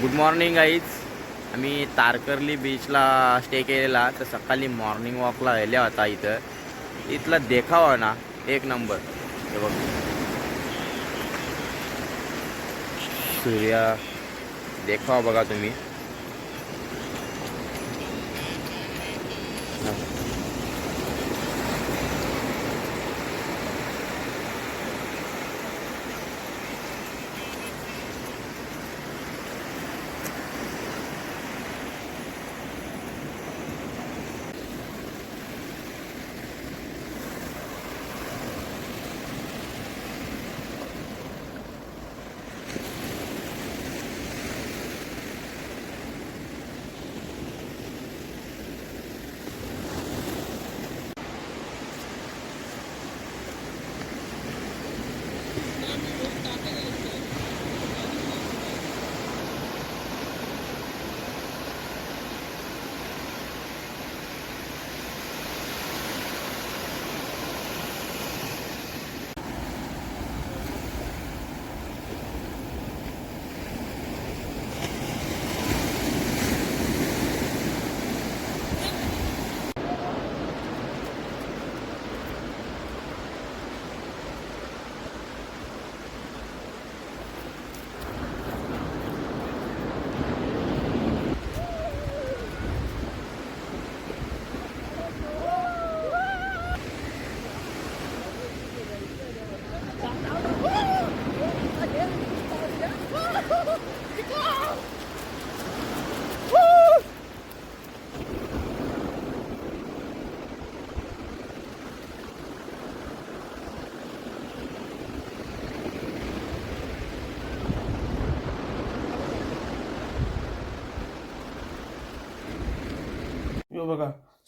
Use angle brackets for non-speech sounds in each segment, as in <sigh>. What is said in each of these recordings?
Good morning eyes आम्ही तारकर्ली बीचला stay केलेला. तर सकाळी मॉर्निंग वॉकला आल्या होता इथं. इथला देखावा ना एक नंबर हे बघ. सूर्या देखावा बघा तुम्ही.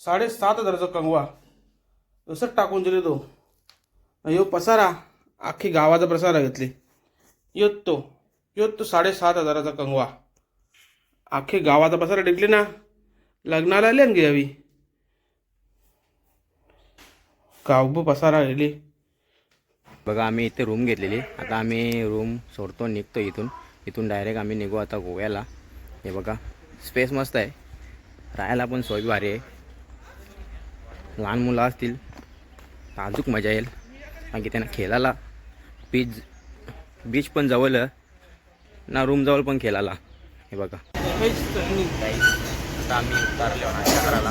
साडेसात हजाराचा कंगवा तसंच टाकून दिले तो. यो पसारा अख्खी गावाचा प्रसारा घेतली. येतो तो तो साडेसात हजाराचा कंगवा. अख्खी गावाचा पसारा टिकली ना लग्नाला आले गे हवी गावभर पसारा गेली बघा आम्ही इथे रूम घेतलेली. आता आम्ही रूम सोडतो निघतो इथून. इथून डायरेक्ट आम्ही निघू आता गोव्याला. हे बघा स्पेस मस्त आहे. राहायला पण सोय भारी आहे. लहान मुलं असतील तर अजूक मजा येईल. कारण की त्यांना खेळायला बीच बीच पण जवळ ना रूम जवळ पण खेळायला. हे बघा. आता आम्ही उतारले नाश्ता करायला.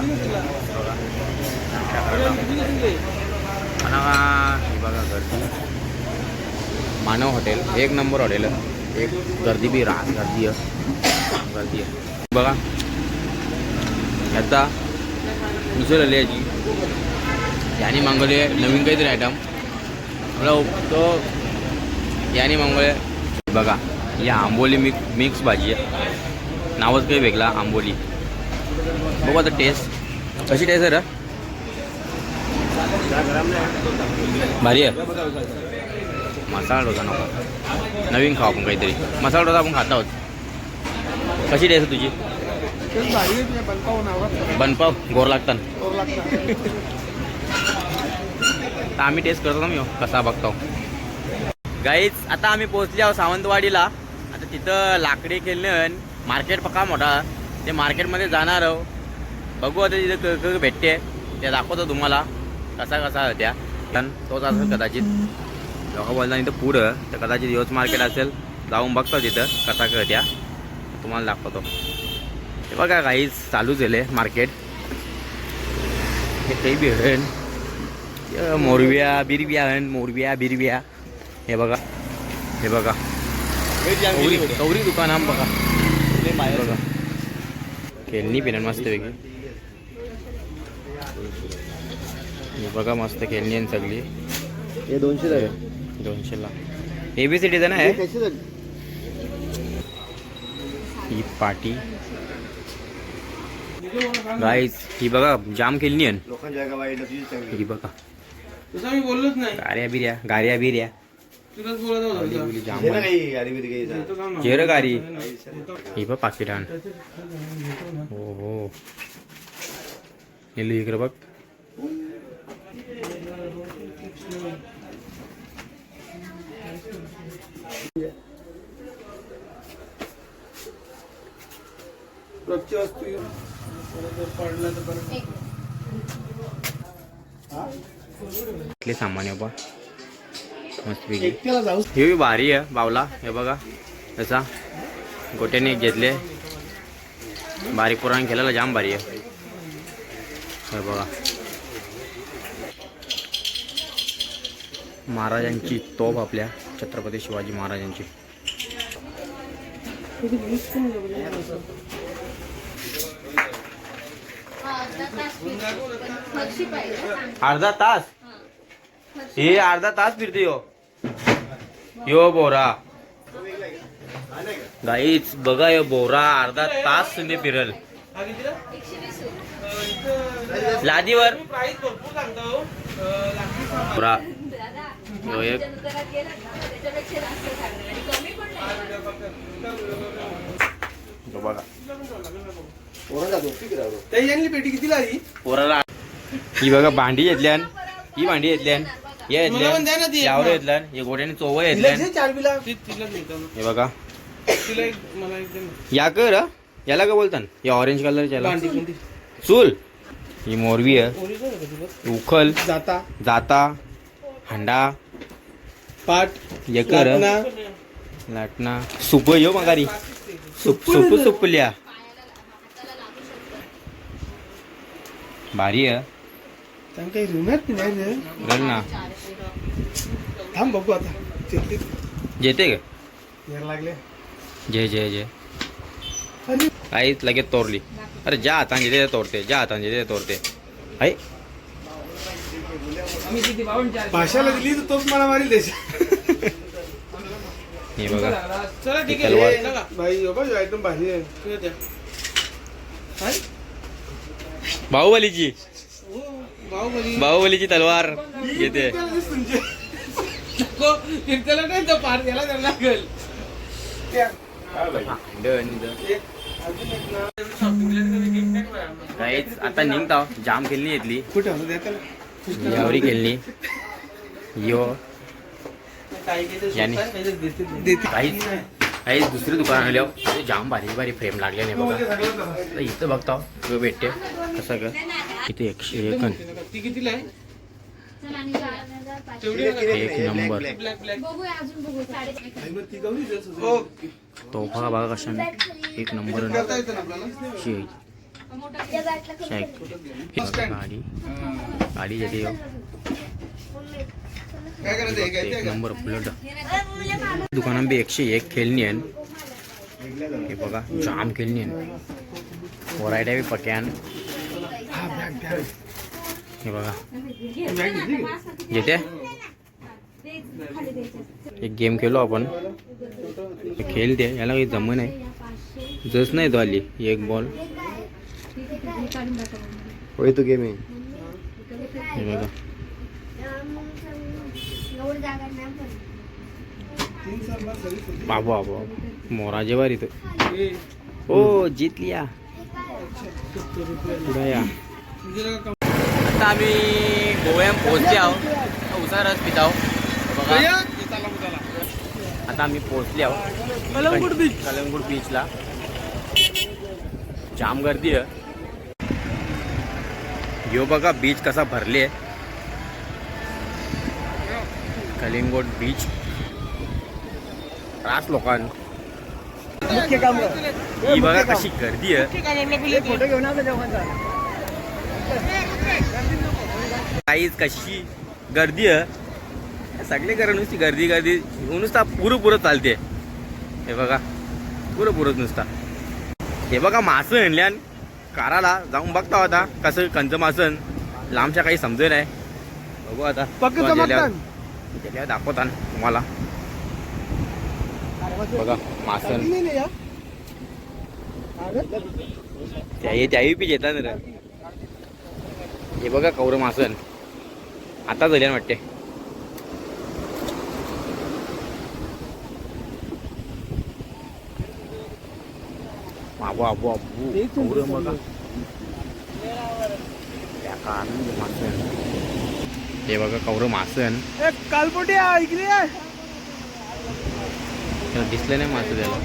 हे बघा गर्दी. मानव हॉटेल एक नंबर हॉटेल एक गर्दी बी राहत गर्दी आहे. गर्दी आहे. बघा. आता उसळ याची याने मागवले नवीन काहीतरी आयटम मला तो याने मागवले बघा ही आंबोली मिक मिक्स भाजी आहे. नावच काही वेगळा आंबोली. बघू आता टेस्ट कशी टेस्ट आहे रे? भारी आहे. मसाला डोसा नको. नवीन खाऊ आपण काहीतरी. मसाला डोसा आपण खात आहोत. कशी टेस्ट तुझी? बनपाव गोर लागतात तर <laughs> आम्ही टेस्ट करतो ना मी हो, कसा बघतो. गाईच आता आम्ही पोहोचले आहोत सावंतवाडीला. आता तिथं लाकडी खेळणं मार्केट पक्का मोठा. ते मार्केटमध्ये जाणार आहो. बघू आता तिथं भेटते. ते दाखवतो तुम्हाला. कसा कसा होत्या पण तोच असेल कदाचित. लोक बोलता इथं पुढं. तर कदाचित योच मार्केट असेल. जाऊन बघतो तिथं कसा होत्या तुम्हाला दाखवतो. बघा काहीच चालू झाले मार्केट हे काही बी हण हे मोरव्या बिरव्या हण मोरव्या बिरव्या हे बघा. हे बघा. कवरी दुकान आम बघा. हे बघा. खेळणी पिणं मस्त वेगळी हे बघा मस्त खेळणी आहे सगळी. हे दोनशे झाले. दोनशेला एबीसीडीचं नाही कसे झाले? ही पाटी. गाईज ही बघा जाम चांगली ही बघा. तसं मी बोललोच नाही. गाऱ्या बिर्या गाऱ्या बिर्या गारी ही बघ हो हो इल्लू इकडे बघ. रोजची इथले सामान आहे बा. मस्तपैकी. एकट्याला जाऊ. हे भारी आहे बावला हे बघा. त्याचा गोट्याने घेतले. बारीक पुराण केलेला जाम भारी आहे. हे बघा. महाराजांची तोफ आपल्या छत्रपती शिवाजी महाराजांची. अर्धा तास? हे अर्धा तास फिरते यो. यो बोरा. गाईच बघा यो बोरा अर्धा तास तुम्ही फिरल. लादीवर. बोरा. एक. बघा. यांनी पेटी पोराला ही बघा भांडी घेतल्यान ही भांडी घेतल्यान हे ना घेतल्यान यावर. घेतल्यान हे गोड्याने चोव तिला घेतल्यान. हे बघा. या कर हं. याला का बोलतान? या ऑरेंज कलरच्या भांडी कोणती? चूल. ही मोरवी आहे? उखल. जाता. जाता. हंडा. पाट. यकर लाटणा. लाटणा. सुप यो मगारी सुप सुप सुपल्या. भारी आहे. त्यांना काही नाही रे. ना. थांब बघू आता. जेते. का? यार लागले. जय जय जय अरे काहीच लगेच तोडली अरे ज्या हाताने जेते ते तोडते ज्या हाताने जेते ते तोडते आहे भाषाला दिली तर तोच मला मारील देश हे बघा. चला ठीक. आहे. भाई एकदम भारी आहे. बाहुबलीची. बाहुबली बाहुबलीची तलवार घेते काहीच आता निघता. जाम खेळणी त्याला यावरी खेळणी. यो. याने. देते. काहीच. काहीच दुसरे दुकान आल्यावर जाम भारी भारी फ्रेम लागले नाही बघा. इथं बघता तो भेटते. कसं का इथे एकशे एक ती कितीला आहे? चला आणि चार पाचशे. तेवढी आहे का? एक नंबर. ती. हो. तो बघा बघा कशाने. एक नंबर गाडी. गाडी येते एक? नंबर बुलेट दुकानात बी एकशे एक खेळणी आहे हे बघा जाम खेळणी आहे वरायट्या बी पक्यान हे बघा. येते? एक गेम खेळलो आपण. हे खेळते याला काही जम नाही. जस नाही तो आली एक बॉल होय तो गेम आहे हे बघा. बाबू बाबू मोराजे वार इथं हो जीत लिया पुढे या. तुझ्याला का आता आम्ही गोव्यात पोहोचले आहोत. उसा रस पित आहो बघा. ये. आता आम्ही पोहोचले आहोत. कलंगूट बीच. कलंगूट बीचला जाम गर्दी आहे. ह्यो बघा बीच कसा भरले कलिंगोट बीच रास लोकां ही बघा कशी गर्दी आहे. आहे, काहीच कशी गर्दी आहे. सगळे करा नुसती गर्दी गर्दी. नुसता पुरं पुरं चालते. हे बघा. पुरं पुरं नुसता. हे बघा मासं आणल्यान काराला जाऊन बघता होता कसं कंच मासन लांबच्या काही समजे नाही. बघू आता. पक्क दाखवता तुम्हाला. बघा मासन. त्याही त्याही पीच येतात रे. हे बघा कौर मासन. आता झाल्यान वाटते. बाबू आबू आबू कौरव बघा. त्या काळानं मासन. हे बघा कौरव मासन ए, कालपोटी. त्याला दिसलं नाही मासं त्याला.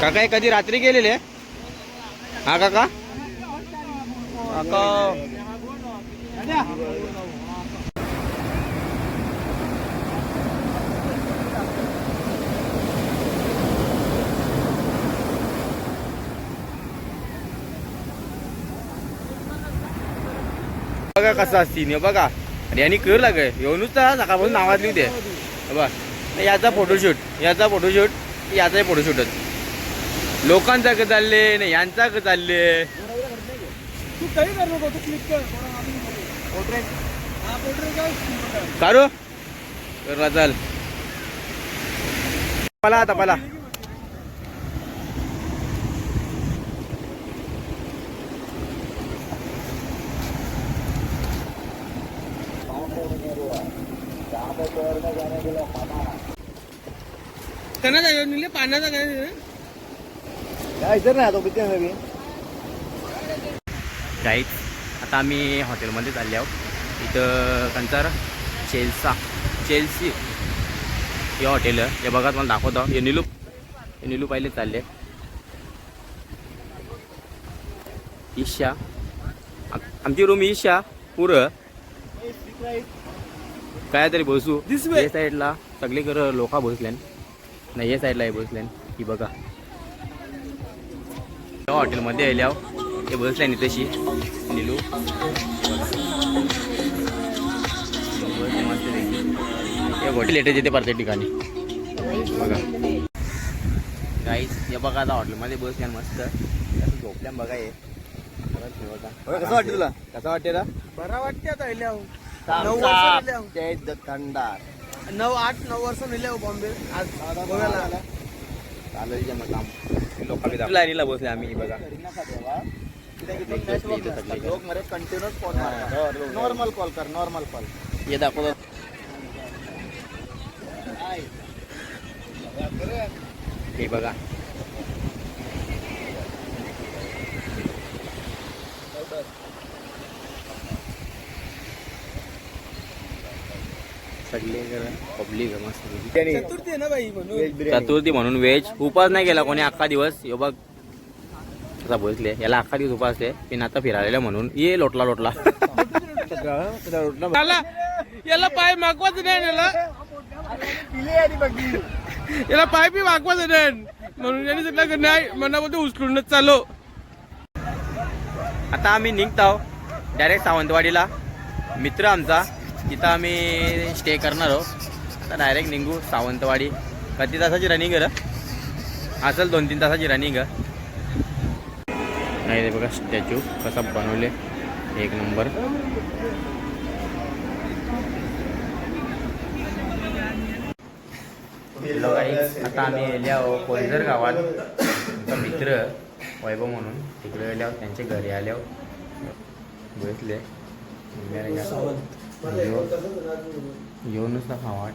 काका हे कधी रात्री गेलेले? हा काका? काका. बघा कसा सीन बघा. आणि यांनी कर लाग येऊनच तर सकाळपासून नावाजली होते बघा. याचा फोटोशूट याचा फोटोशूट याचाही फोटोशूट लोकांचा का चालले नाही यांचा का चालले? तू काही कर नको तू क्लिक कर. कारू करला चाल. मला आता मला त्यांना जायचं निले पाण्याचा काय काय नाही आता किती नवीन? गाईच आता आम्ही हॉटेलमध्ये चालले आहोत. इथं कंचार चेल्सा चेल्सी हे हॉटेल आहे. हे बघा तुम्हाला दाखवतो. हे निलू. हे निलू पहिले चालले. ईशा. आम- आमची रूम ईशा पुरं. काय तरी बसू. This way. या साईडला सगळीकडं लोका बसल्यान नाही या साईडला हे बसल्यान ही बघा. या हॉटेलमध्ये आल्या हे नाही तशी निलू. बसले मस्तपैकी. हे हॉटेल येते तिथे प्रत्येक ठिकाणी. बघा. काहीच हे बघा आता हॉटेलमध्ये बसल्या मस्त. असं झोपल्या बघा हे. बघा हे बघा. कसं वाटतं तुला? कसं वाटते बरा वाटते आता नऊ वर्ष नेले आहो. ते दुकानदार नऊ आठ नऊ वर्ष नेले आहो बॉम्बे. आज गोव्याला आला चालेल जे मग काम लोकांनी लाईनीला बसले आम्ही बघा. लोक मरे कंटिन्यूस फोन नॉर्मल कॉल कर नॉर्मल कॉल हे दाखवतो. हे बघा. सगळे पब्लिक चतुर्थी आहे ना बाई म्हणून? व्हेज उपास नाही केला कोणी अख्खा दिवस. हे बघ. कसा बसले याला अख्खा दिवस उपास आहे पिन आता फिरायला म्हणून. ये लोटला लोटला. याला याला पाय मागवाच नाही याला. याला पाय बी मागवाच नाही. म्हणून यांनी की नाही मनामध्ये उचलूनच चालू. आता आम्ही निघतो. डायरेक्ट सावंतवाडीला. मित्र आमचा. तिथं आम्ही स्टे करणार आहोत. आता डायरेक्ट निघू सावंतवाडी. किती तासाची रनिंग आहे रे? असेल दोन तीन तासाची रनिंग आहे. नाही रे बघा स्टॅच्यू कसा बनवले. एक नंबर आता आम्ही गेले आहो कोळझर गावात. आमचा मित्र वैभव म्हणून तिकडे गेले आहोत त्यांच्या घरी आले आहोत. बसले येऊनच ना खावा